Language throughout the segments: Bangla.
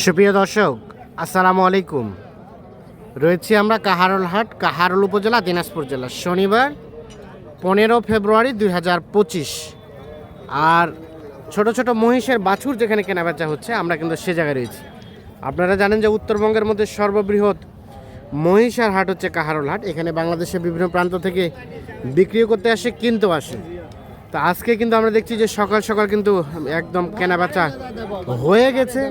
সুপ্রিয় দর্শক, আসসালামু আলাইকুম। রয়েছি আমরা কাহারোল হাট, কাহারোল উপজেলা, দিনাজপুর জেলা। শনিবার পনেরো ফেব্রুয়ারি দুই হাজার পঁচিশ। আর ছোট ছোট মহিষের বাছুর যেখানে কেনাবেচা হচ্ছে, আমরা কিন্তু সে জায়গায় রয়েছি। আপনারা জানেন যে উত্তরবঙ্গের মধ্যে সর্ববৃহৎ মহিষার হাট হচ্ছে কাহারোল হাট। এখানে বাংলাদেশের বিভিন্ন প্রান্ত থেকে বিক্রিও করতে আসে, কিনতেও আসে। তো আজকে কিন্তু আমরা দেখছি যে সকাল সকাল কিন্তু একদম কেনাবেচা হয়ে গেছে।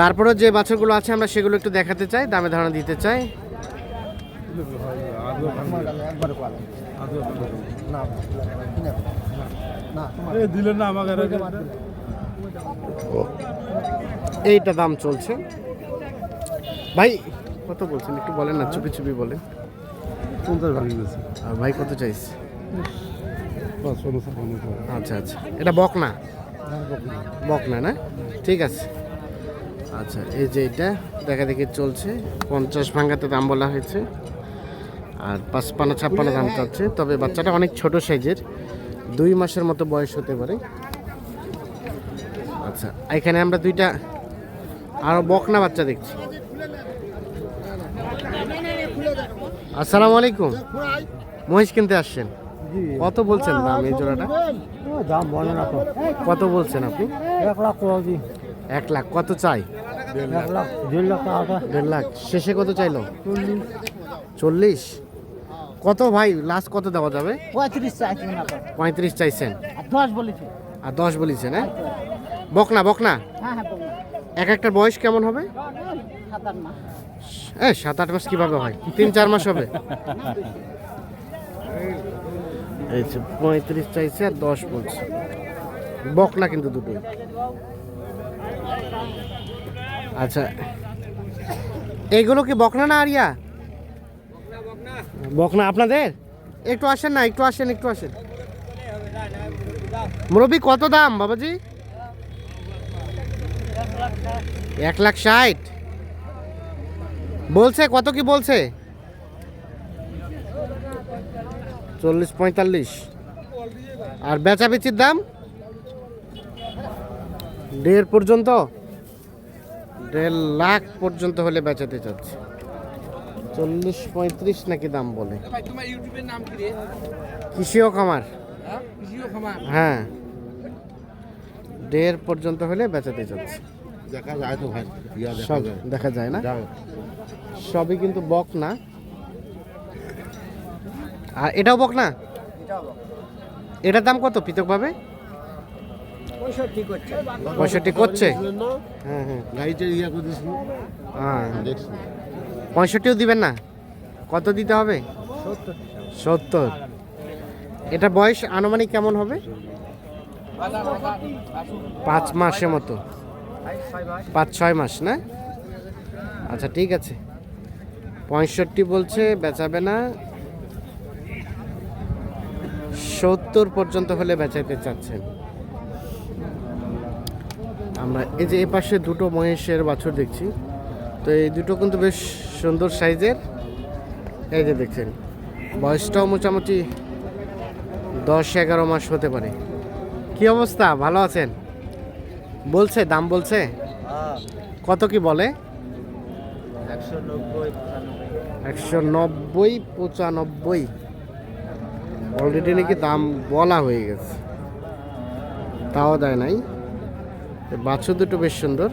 তারপরে যে বাছরগুলো আছে আমরা সেগুলো একটু দেখাতে চাই দামে ধারণা দিতে চাই। না এইটা দাম চলছে। ভাই কত বলছেন? একটু বলেন না চুপি চুপি বলেন। পঞ্চাশ ভাঙি গেছে। আর ভাই কত চাইছে? আচ্ছা আচ্ছা। এটা বকনা? বকনা, না? ঠিক আছে। আচ্ছা এই যে এটা, দেখা দেখি চলছে। পঞ্চাশ ভাঙ্গাতে দাম বলা হয়েছে। আর পাঁচপান্ন, ছাপ্পান্ন দাম চাচ্ছে। তবে বাচ্চাটা অনেক ছোট সাইজের। দুই মাসের মতো বয়স হতে পারে। আচ্ছা এখানে আমরা দুইটা আরও বকনা বাচ্চা দেখছি। আসসালামু আলাইকুম। মহিষ কিনতে আসছেন? কত বলছেন দাম এই জোড়াটা? দাম বলে না তো। কত বলছেন আপনি? এক লাখ দিন এক লাখ কত চাই? এক লাখ। দেড় লাখ টাকা দেড় লাখ। শেষে কত চাইলো? চল্লিশ। চল্লিশ কত ভাই লাস্ট কত দেওয়া যাবে? পঁয়ত্রিশ চাইছি না তো। পঁয়ত্রিশ চাইছেন। দশ বলেছে। আর দশ বলেছেন হ্যাঁ? বকনা বকনা? হ্যাঁ হ্যাঁ এক একটার বয়স কেমন হবে? সাত আট মাস। এ সাত আট মাস কীভাবে হয়? তিন চার মাস হবে? পঁয়ত্রিশ চাইছে আর দশ বলছে। বকলা কিন্তু দুটোই। আচ্ছা এইগুলো কি বকনা না আরিয়া? বকনা আপনাদের? একটু আসেন না, একটু আসেন একটু আসেন। মুরব্বী, কত দাম বাবাজি? এক লাখ ষাট। বলছে, কত কি বলছে? চল্লিশ পঁয়তাল্লিশ। আর বেচাবেচির দাম? দেড় পর্যন্ত? দেড় লাখ পর্যন্ত হলে বেচাতে চাচ্ছে। চল্লিশ পঁয়ত্রিশ নাকি দাম বলে? ভাই তোমার ইউটিউবের নাম কি রে? কৃষিও খামার। হ্যাঁ? কৃষিও খামার? হ্যাঁ। দেড় পর্যন্ত হলে বেচাতে চাচ্ছে। দেখা যায় তো ভাই সব দেখা যায় না? সবই কিন্তু বক না। আর এটাও বক না? এটার দাম কত পৃথকভাবে? পঁয়ষট্টি করছে। পঁয়ষট্টি করছে? হ্যাঁ হ্যাঁ। গাড়িটা ইয়া হ্যাঁ। দেখছি। পঁয়ষট্টিও দিবেন না? কত দিতে হবে? সত্তর। এটা বয়স আনুমানিক কেমন হবে? পাঁচ মাসের মতো। পাঁচ ছয় মাস না? আচ্ছা ঠিক আছে। পঁয়ষট্টি বলছে বেচাবে না। সত্তর পর্যন্ত হলে বেচাইতে চাচ্ছেন। আমরা এই যে এ পাশে দুটো মহেশের বাছুর দেখছি। তো এই দুটো কিন্তু বেশ সুন্দর সাইজের। এই যে দেখছেন বয়সটাও মোটামুটি দশ এগারো মাস হতে পারে। কি অবস্থা? ভালো আছেন? বলছে দাম বলছে? কত কি বলে? একশো নব্বই পঁচানব্বই। অলরেডি নাকি দাম বলা হয়ে গেছে। তাও দেয় নাই। বাছুর দুটো বেশ সুন্দর।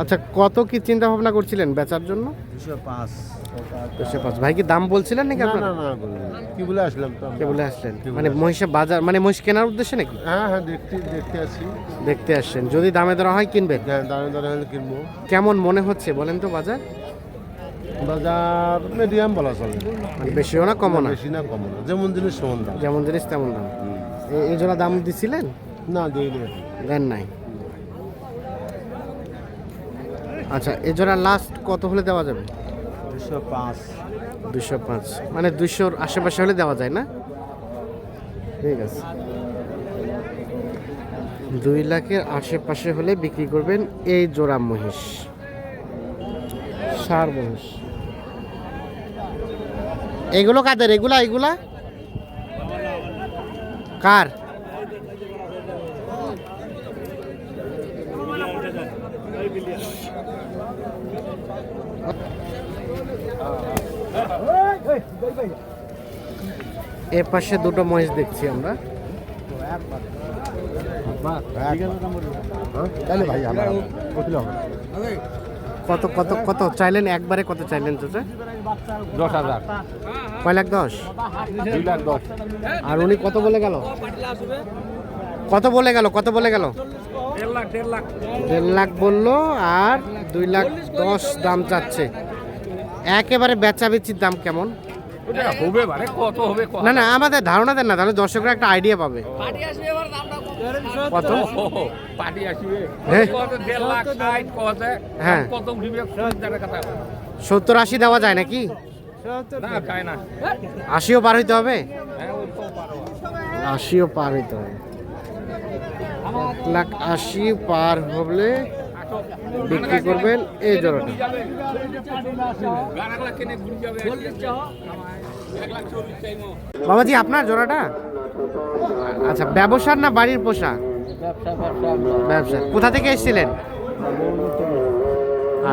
আচ্ছা কত কি চিন্তা ভাবনা করছিলেন বেচার জন্য? দুশো পাঁচ। ভাই কি দাম বলছিলেন নাকি আপনারা। কি বলে আসলাম কে বলে আসলেন? মানে মহিষে বাজার মানে মহিষ কেনার উদ্দেশ্যে নাকি? হ্যাঁ হ্যাঁ দেখতে দেখতে আসি। দেখতে আসছেন যদি দামে ধরা হয় কিনবেন? হ্যাঁ দাঁড়িয়ে দাঁড়িয়ে হলে কিনবো। কেমন মনে হচ্ছে বলেন তো বাজার? বাজার মিডিয়াম বলা চলে। মানে বেশিও না কমও না? বেশি না কম না। যেমন জিনিস সমান দাম। যেমন জিনিস তেমন দাম। এই জোড়া দাম দিছিলেন? না দিইনি দেন নাই। আচ্ছা এ জোড়া লাস্ট কত হলে দেওয়া যাবে? দুশো পাঁচ। দুশো পাঁচ। মানে দুশোর আশেপাশে হলে দেওয়া যায় না? ঠিক আছে। দুই লাখের আশেপাশে হলে বিক্রি করবেন এই জোড়া মহিষ। সার মহিষ এগুলো কাদের? এগুলা এগুলা? কার? এ পাশে দুটো মহিষ দেখছি আমরা। তাহলে ভাই আমার কঠিল হবে কত কত কত চাইলেন? একবারে কত চাইলেন চাচা? দশ হাজার। কয় লাখ দশ? দুই লাখ দশ। আর উনি কত বলে গেল? কত বলে গেল? কত বলে গেল? দেড় লাখ বলল আর দুই লাখ দশ দাম চাচ্ছে। একেবারে বেচা বেচির দাম কেমন? হবে মানে কত হবে না না আমাদের ধারণা দেন না তাহলে দর্শকরা একটা আইডিয়া পাবে। কত? পার্টি আসবে। হ্যাঁ। দেড় লাখ হ্যাঁ। কত উঠিবে তার কথা সত্তর আশি দেওয়া যায় নাকি? না যায় না। আশিও পার হইতে হবে? হ্যাঁ ওই তো পারো আশিও পার হইতে হবে। এক লাখ আশি পার হলে বিক্রি করবেন এই জোড়াটা। বাবাজি, আপনার জোড়াটা? আচ্ছা ব্যবসার না বাড়ির পোষা ব্যবসা। কোথা থেকে এসেছিলেন?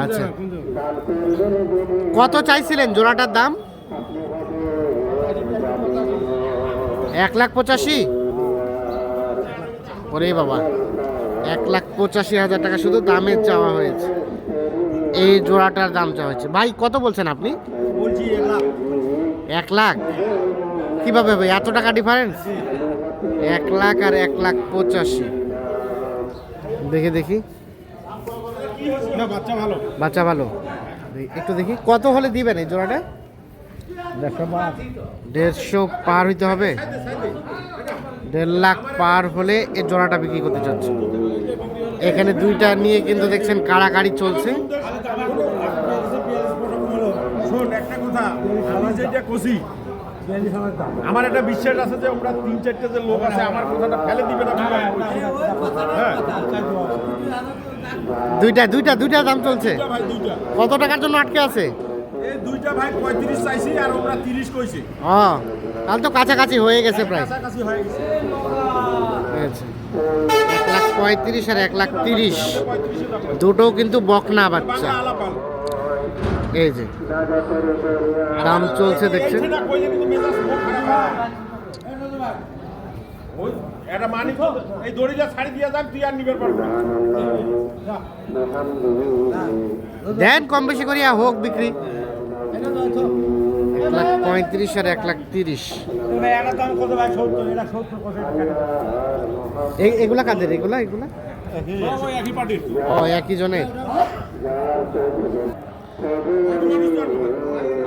আচ্ছা। কত চাইছিলেন জোড়াটার দাম? এক লাখ পঁচাশি? ওরে বাবা। এক লাখ পঁচাশি হাজার টাকা শুধু দামের চাওয়া হয়েছে। এই জোড়াটার দাম চাওয়া হয়েছে। ভাই, কত বলছেন আপনি? বলছি এক লাখ। এক লাখ? কীভাবে ভাই এত টাকা ডিফারেন্স এক লাখ আর এক লাখ পঁচাশি। দেখে দেখি। না বাচ্চা ভালো। বাচ্চা ভালো। একটু দেখি। কত হলে দিবেন এই জোড়াটা? দেড়শো দেড়শো পার হইতে হবে? দেড় লাখ পার হলে এই জোড়াটা বিক্রি করতে চাচ্ছে এখানে দুইটা নিয়ে কিন্তু দেখছেন কাড়াকাড়ি চলছে শোন একটা কথা আমরা যেটা কষি আমার একটা বিশ্বাস আছে যে আমরা তিন চারটে যে লোক আছে আমার কথাটা ফেলে দিবে না হ্যাঁ। দুইটা দুইটা দুইটা দাম চলছে। কত টাকার জন্য আটকে আছে? এই দুইটা ভাই পঁয়ত্রিশ চাইছি আর তিরিশ কইছি। তাহলে তো কাছাকাছি হয়ে গেছে প্রায়। কাছাকাছি হয়ে গেছে। আচ্ছা। এক লাখ পঁয়ত্রিশ আর এক লাখ তিরিশ। দুটো কিন্তু বকনা বাচ্চা। এই যে। দাম চলছে দেখছেন? হয়। মানিক এই ছাড়ি দিয়ে যান তুই আর পারবি দেন কম বেশি করিয়া হোক বিক্রি। এক লাখ পঁয়ত্রিশ আর এক লাখ তিরিশ। এগুলা কাদের? এগুলা এগুলা? পার্টির ও একই জনের।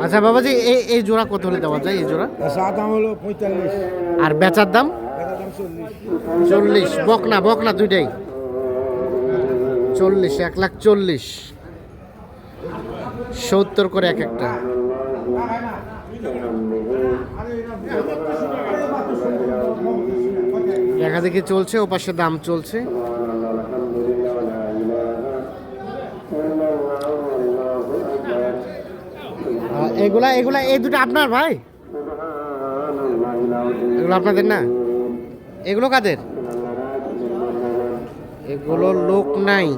আচ্ছা বাবাজি, এই এই জোড়া কত হলে দেওয়া যায়? এই জোড়া? দাম হলো পঁয়তাল্লিশ আর বেচার দাম? চল্লিশ। বকনা বকনা দুইটাই। চল্লিশ, এক লাখ চল্লিশ। সত্তর করে এক একটা। দেখা দেখি চলছে, ও পাশে দাম চলছে। এগুলা এগুলা এই দুটো আপনার ভাই? এগুলো আপনাদের না? এগুলো কাদের? এগুলো লোক নাই।